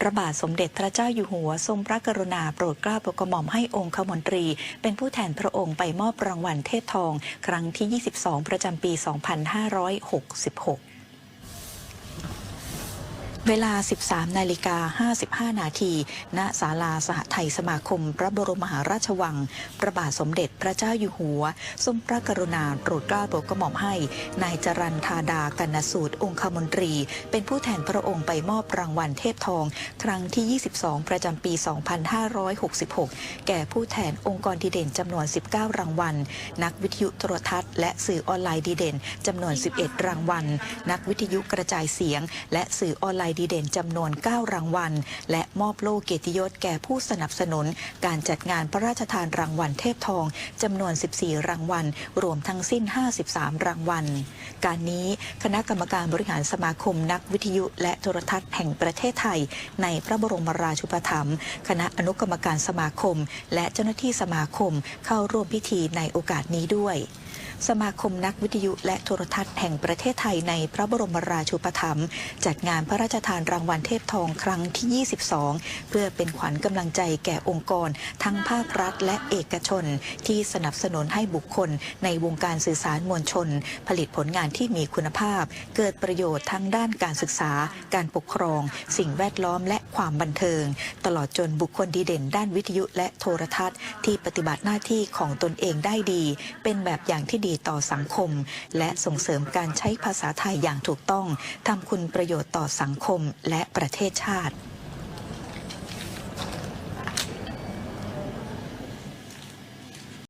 พระบาทสมเด็จพระเจ้าอยู่หัว ทรงพระกรุณาโปรดเกล้าโปรดกระหม่อมให้องค์ขมนตรี เป็นผู้แทนพระองค์ไปมอบรางวัลเทพทอง ครั้งที่ 22 ประจำปี 2566 เวลา 13 นาฬิกา 55 นาที ณ ศาลาสหไทยสมาคม พระบรมมหาราชวัง พระบาทสมเด็จพระเจ้าอยู่หัว ทรงพระกรุณาโปรดเกล้าโปรดกระหม่อมให้ นายจรันธาดากันนสูตร องคมนตรี เป็นผู้แทนพระองค์ไปมอบรางวัลเทพทอง ครั้งที่ 22 ประจำปี 2566 แก่ผู้แทนองค์กรดีเด่นจำนวน 19 รางวัล นักวิทยุโทรทัศน์ และสื่อออนไลน์ดีเด่นจำนวน 11 รางวัล นักวิทยุกระจายเสียง และสื่อออนไลน์ดีเด่นจำนวน 9 รางวัล และมอบโล่เกียรติยศแก่ผู้สนับสนุน การจัดงานพระราชทานรางวัลเทพทองจำนวน 14 รางวัล รวมทั้งสิ้น 53 รางวัล การนี้คณะกรรมการบริหารสมาคมนักวิทยุ และโทรทัศน์แห่งประเทศไทย ในพระบรมราชูปถัมภ์คณะอนุกรรมการสมาคม และเจ้าหน้าที่สมาคมเข้าร่วมพิธีในโอกาสนี้ด้วย สมาคมนักวิทยุและโทรทัศน์แห่งประเทศไทยในพระบรมราชูปถัมภ์จัดงานพระราชทานรางวัลเทพทองครั้งที่ 22 เพื่อเป็นขวัญกำลังใจแก่องค์กร ทั้งภาครัฐและเอกชน ที่สนับสนุนให้บุคคล ในวงการสื่อสารมวลชน ผลิตผลงานที่มีคุณภาพ เกิดประโยชน์ทั้งด้านการศึกษา การปกครอง สิ่งแวดล้อมและความบันเทิง ตลอดจนบุคคลดีเด่น ด้านวิทยุและโทรทัศน์ ที่ปฏิบัติหน้าที่ของตนเองได้ดี เป็นแบบอย่างที่ดีดีต่อสังคม และส่งเสริมการใช้ภาษาไทยอย่างถูกต้องทำคุณประโยชน์ต่อสังคมและประเทศชาติ